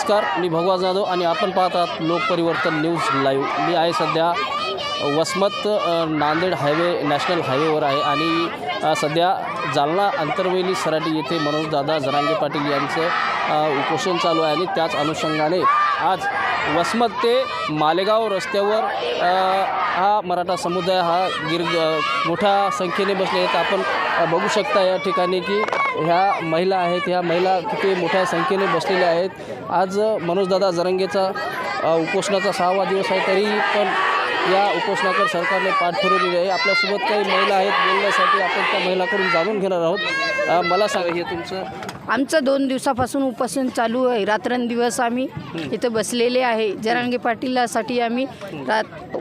नमस्कार मी भगवा जाधव आणि आपण पाहत आहात लोकपरिवर्तन न्यूज लाईव्ह. मी आहे सध्या वसमत नांदेड हायवे नॅशनल हायवेवर आहे आणि सध्या जालना अंतरवेली सराटी येथे मनोजदादा जरांगे पाटील यांचं उपोषण चालू आहे आणि त्याच अनुषंगाने आज वसमत ते मालेगाव रस्त्यावर हा मराठा समुदाय हा गिर मोठ्या संख्येने बसले आहेत. आपण बघू शकता या ठिकाणी की ह्या महिला आहेत ह्या महिला किती मोठ्या संख्येने बसलेल्या आहेत. आज मनोजदादा जरंगेचा उपोषणाचा सहावा दिवस आहे तरी पण या उपोषणाकडे सरकारने पाठ फिरवलेली आहे. आपल्यासोबत काही महिला आहेत बोलण्यासाठी आपण त्या महिलाकडून जाणून घेणार आहोत. मला सांगा हे तुमचं? आमचं दोन दिवसापासून उपोषण चालू आहे. रात्रंदिवस आम्ही इथं बसलेले आहे. जरांगे पाटीलासाठी आम्ही रात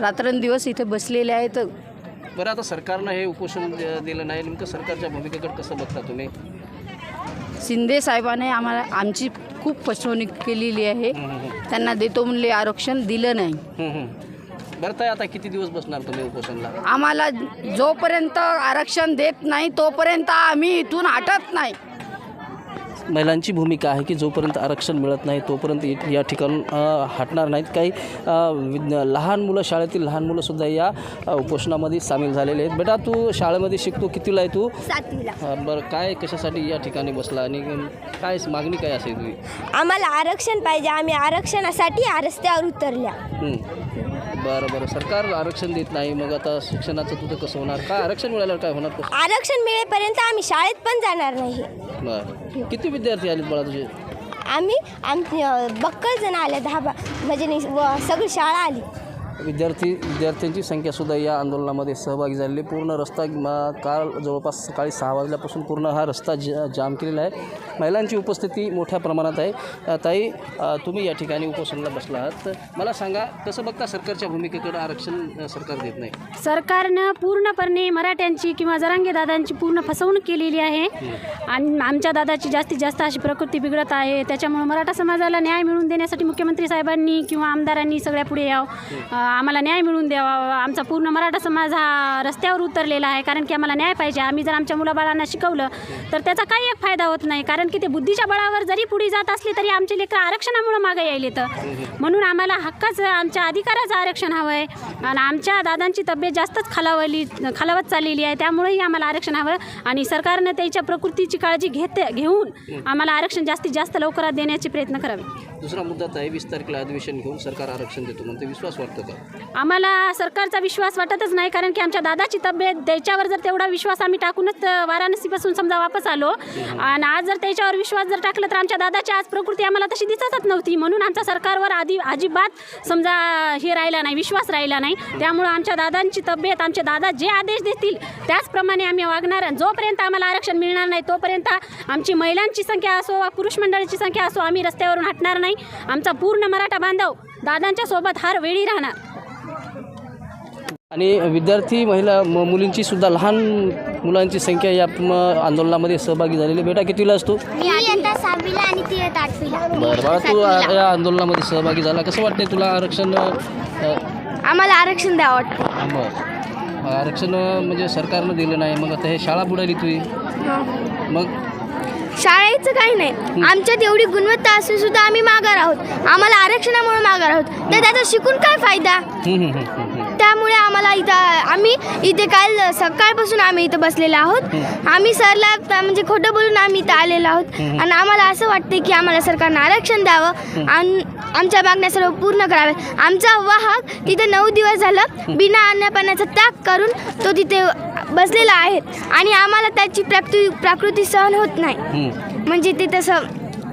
रात्रंदिवस इथं बसलेले आहेत. बरं आता सरकारनं हे उपोषण दिलं नाही. नेमकं सरकारच्या भूमिकेकडे कसं बघता तुम्ही? शिंदे साहेबाने आम्हाला आमची खूप फसवणूक केलेली आहे. त्यांना देतो म्हणले आरक्षण दिलं नाही. बरं आता किती दिवस बसणार तुम्ही उपोषणला? आम्हाला जोपर्यंत आरक्षण देत नाही तोपर्यंत आम्ही इथून हटत नाही. महिलांची भूमिका आहे की जोपर्यंत आरक्षण मिळत नाही तोपर्यंत या ठिकाणून अ, हटणार नाहीत. काही लहान मुलं शाळेतील लहान मुलंसुद्धा या उपोषणामध्ये सामील झालेले आहेत. बेटा तू शाळेमध्ये शिकतो कितीला आहे तू? बरं काय कशासाठी या ठिकाणी बसला आणि काय मागणी काय असेल तुझी? आम्हाला आरक्षण पाहिजे. आम्ही आरक्षणासाठी रस्त्यावर उतरल्या. बरं बरं. सरकार आरक्षण देत नाही मग आता शिक्षणाचं तुझं कसं होणार? काय आरक्षण मिळाल्यावर काय होणार कसं आरक्षण मिळेपर्यंत आम्ही शाळेत पण जाणार नाही. बरं. किती विद्यार्थी आलेत बाळा तुझे? आम्ही आमची बक्कल जण आले दहा बा म्हणजे नि- व सगळी शाळा आली. विद्यार्थी विद्यार्थ्यांची संख्यासुद्धा या आंदोलनामध्ये सहभागी झालेली पूर्ण रस्ता काल जवळपास सकाळी सहा वाजल्यापासून पूर्ण हा रस्ता ज जाम केलेला आहे. महिलांची उपस्थिती मोठ्या प्रमाणात आहे. ताई तुम्ही या ठिकाणी उपोषणाला बसला आहात. तर मला सांगा कसं बघता सरकारच्या भूमिकेकडे आरक्षण सरकार देत नाही? सरकारनं पूर्णपणे मराठ्यांची किंवा जरांगे दादांची पूर्ण फसवणूक केलेली आहे. आणि आमच्या दादाची जास्तीत जास्त अशी प्रकृती बिघडत आहे. त्याच्यामुळे मराठा समाजाला न्याय मिळवून देण्यासाठी मुख्यमंत्री साहेबांनी किंवा आमदारांनी सगळ्या पुढे यावं. आम्हाला न्याय मिळून द्यावा. आमचा पूर्ण मराठा समाज हा रस्त्यावर उतरलेला आहे. कारण की आम्हाला न्याय पाहिजे. आम्ही जर आमच्या मुलाबाळांना शिकवलं तर त्याचा काही एक फायदा होत नाही. कारण की ते बुद्धीच्या बळावर जरी पुढे जात असली तरी आमचे लेकरं आरक्षणामुळं मागे यायले तर म्हणून आम्हाला हक्काचं आमच्या अधिकाराचं आरक्षण हवं आहे आणि आमच्या दादांची तब्येत जास्तच खालावली खालावत चाललेली आहे. त्यामुळेही आम्हाला आरक्षण हवं. आणि सरकारनं त्याच्या प्रकृतीची काळजी घेते घेऊन आम्हाला आरक्षण जास्तीत जास्त लवकरात देण्याचे प्रयत्न करावे. दुसरा मुद्दा ताई वीस तारखेला अधिवेशन घेऊन सरकार आरक्षण देतो म्हणते विश्वास वाटतो का? आम्हाला सरकारचा विश्वास वाटतच नाही कारण की आमच्या दादाची तब्येत त्याच्यावर जर तेवढा विश्वास आम्ही टाकूनच वाराणसीपासून समजा वापस आलो. आणि आज जर त्याच्यावर विश्वास जर टाकला तर आमच्या दादाची आज प्रकृती आम्हाला तशी दिसतच नव्हती. म्हणून आमचा सरकारवर आधी अजिबात समजा हे राहिला नाही विश्वास राहिला नाही. त्यामुळं आमच्या दादांची तब्येत आमचे दादा जे आदेश देतील त्याचप्रमाणे आम्ही वागणार. जोपर्यंत आम्हाला आरक्षण मिळणार नाही तोपर्यंत आमची महिलांची संख्या असो वा पुरुष मंडळीची संख्या असो आम्ही रस्त्यावरून हटणार नाही. आमचा पूर्ण मराठा बांधव दादांच्या सोबत हर वेळी राहणार. आणि विद्यार्थी महिला म मुलींची सुद्धा लहान मुलांची संख्या या आंदोलनामध्ये सहभागी झालेली. बेटा कितीला असतो बरं बाळा तू या आंदोलनामध्ये सहभागी झाला. कसं वाटतंय तुला आरक्षण आम्हाला आरक्षण द्यावं वाटतं. बरं. आरक्षण म्हणजे सरकारनं दिलं नाही. मग आता हे शाळा बुडाली तुझी मग शाळेचं काही नाही. आमच्यात एवढी गुणवत्ता असून सुद्धा आम्ही माघार आहोत. आम्हाला आरक्षणामुळे माघार आहोत. तर त्याचा शिकून काय फायदा. त्यामुळे आम्हाला इथं आम्ही इथे काल सकाळपासून आम्ही इथं बसलेलो आहोत. आम्ही सरला म्हणजे खोटं बोलून आम्ही इथं आलेलो आहोत. आणि आम्हाला असं वाटतं की आम्हाला सरकारनं आरक्षण द्यावं. आणि आमच्या मागण्या सर्व पूर्ण कराव्या आमचा वाहक तिथे नऊ दिवस झालं बिना अन्नपाण्याचा त्याग करून तो तिथे बसलेला आहे आणि आम्हाला त्याची प्राकृती प्राकृती सहन होत नाही. म्हणजे ते तसं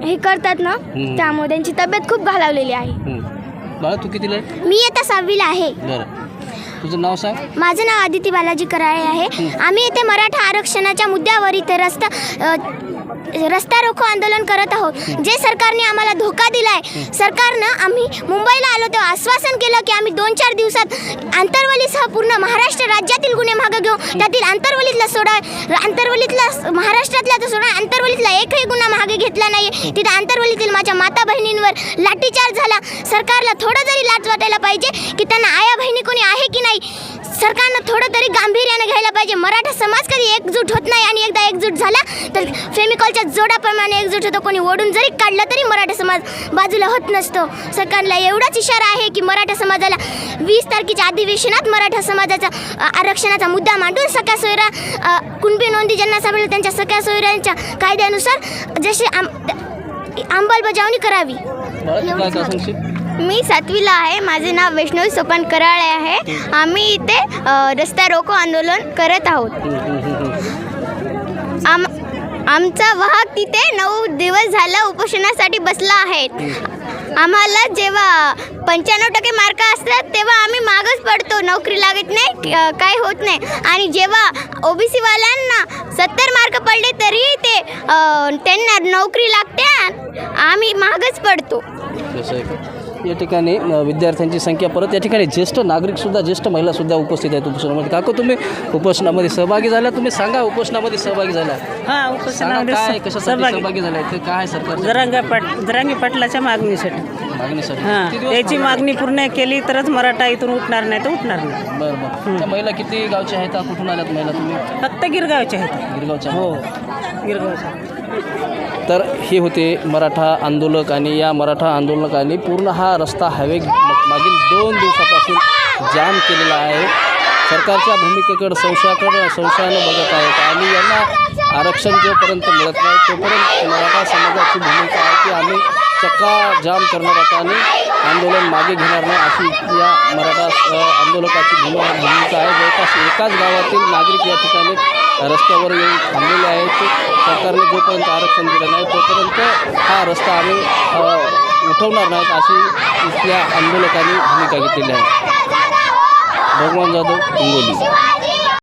हे करतात ना त्यामुळे त्यांची तब्येत खूप घालावलेली आहे. बाळा तू कितीला आहे? मी आता सहावीला आहे. बरं. तुझं नाव सांग. माझं नाव आदिती बालाजी कराळे आहे. आम्ही इथे मराठा आरक्षणाच्या मुद्द्यावर इथे रस्ता अ, रस्ता रोको आंदोलन करत आहोत. जे सरकारने आम्हाला धोका दिलाय सरकारनं आम्ही मुंबईला आलो तेव्हा आश्वासन केलं की आम्ही दोन चार दिवसात आंतरवलीसह पूर्ण महाराष्ट्र राज्यातील गुन्हे मागं घेऊ. त्यातील आंतरवलीतला सोडा आंतरवलीतला महाराष्ट्रातला तर सोडा आंतरवलीतला एकही गुन्हा मागे घेतला नाही तिथं आंतरवलीतील माझ्या माता बहिणींवर लाठीचार्ज झाला. सरकारला थोडं जरी लाच वाटायला पाहिजे की त्यांना आया बहिणी कोणी आहे की नाही सरकारनं थोडं तरी गांभीर्यानं घ्यायला पाहिजे. मराठा समाज कधी एकजूट होत नाही आणि एकदा एकजूट झाला तर फेमिकॉलच्या जोडाप्रमाणे एकजूट होतो. कोणी ओढून जरी काढलं तरी मराठा समाज बाजूला होत नसतो. सरकारला एवढाच इशारा आहे की मराठा समाजाला वीस तारखेच्या अधिवेशनात मराठा समाजाचा आरक्षणाचा मुद्दा मांडून सख्या सोयरा कुणबी नोंदी ज्यांना सापडलं त्यांच्या सख्या सोयऱ्यांच्या कायद्यानुसार जशी आम अंमलबजावणी करावी. मी सातवीला आहे. माझे नाव वैष्णवी सोपान कराळे आहे. आम्ही इथे रस्ता रोको आंदोलन करत आहोत. आम आमचा वाहक तिथे नऊ दिवस झाला उपोषणासाठी बसला आहे. आम्हाला जेव्हा पंच्याण्णव टक्के मार्क असतात तेव्हा आम्ही मागच पडतो. नोकरी लागत नाही काय होत नाही. आणि जेव्हा ओबीसीवाल्यांना सत्तर मार्क पडले तरी ते त्यांना नोकरी लागते आम्ही मागच पडतो. या ठिकाणी विद्यार्थ्यांची संख्या परत या ठिकाणी ज्येष्ठ नागरिकसुद्धा ज्येष्ठ महिलासुद्धा उपस्थित आहेत उपोषणामध्ये. काकू तुम्ही उपोषणामध्ये सहभागी झाला? तुम्ही सांगा उपोषणामध्ये सहभागी झाला. हा उपोषणामध्ये काय स- कशासाठी सहभागी. झालाय ते काय सरकार जरांगा पाट जरांगी पाटलाच्या मागणीसाठी. मागणीसाठी. हा दिवस थांबणार? मागणी पूर्ण केली तरच मराठा इथून उठणार नाही तर उठणार नाही. बरं बरं. त्या महिला किती गावच्या आहेत? कुठून आल्यात महिला तुम्ही? फक्त गिरगावचे आहेत. गिरगावच्या हो गिरगावचे तर हे होते मराठा आंदोलक आणि या मराठा आंदोलकांनी पूर्ण हा रस्ता हायवे मागील दोन दिवसापासून जाम केलेला आहे. सरकारच्या भूमिकेकडे संशयाकडं संशयानं बघत आहेत आणि यांना आरक्षण जोपर्यंत मिळत नाही तोपर्यंत मराठा समाजाची भूमिका आहे की आम्ही चक्का जाम करणार आहोत आणि आंदोलन मागे घेणार नाही अशी या मराठा आंदोलकाची भूमिका आहे. जवळपास एकाच गावातील नागरिक या ठिकाणी रस्त्यावर येऊन थांबलेले आहेत. सरकारने जोपर्यंत आरक्षण दिलं नाही तोपर्यंत हा रस्ता आम्ही उठवणार नाहीत अशी इथल्या आंदोलकांनी भूमिका घेतलेली आहे. भगवान जाधव हिंगोली.